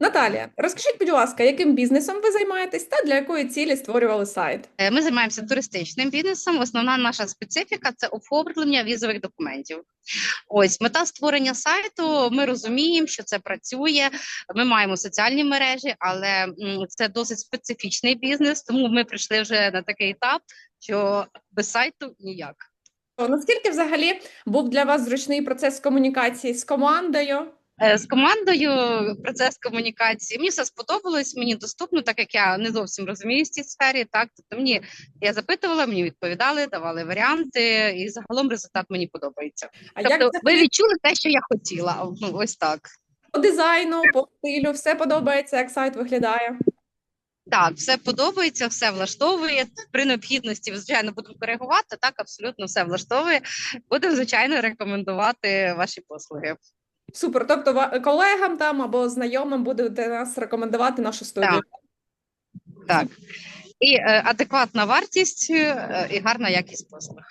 Наталія, розкажіть, будь ласка, яким бізнесом ви займаєтесь та для якої цілі створювали сайт? Е, Ми займаємося туристичним бізнесом. Основна наша специфіка це оформлення візових документів. Ось мета створення сайту. Ми розуміємо, що це працює. Ми маємо соціальні мережі, але це досить специфічний бізнес. Тому ми прийшли вже на такий етап, що без сайту ніяк. Наскільки взагалі був для вас зручний процес комунікації з командою? Е, З командою процес комунікації мені все сподобалось, мені доступно, так як я не зовсім розуміюсь в цій сфері. Так, тобто мені я запитувала, мені відповідали, давали варіанти, і загалом результат мені подобається. А Тобто, як ви відчули те, що я хотіла. Ну ось так. по дизайну, по стилю, все подобається, як сайт виглядає? Так, все подобається, все влаштовує. При необхідності, звичайно, будемо коригувати. Так, абсолютно все влаштовує. Будемо звичайно рекомендувати ваші послуги. Супер. Тобто колегам там або знайомим будете нас рекомендувати нашу студію. Так. Так і е, адекватна вартість е, і гарна якість послуг.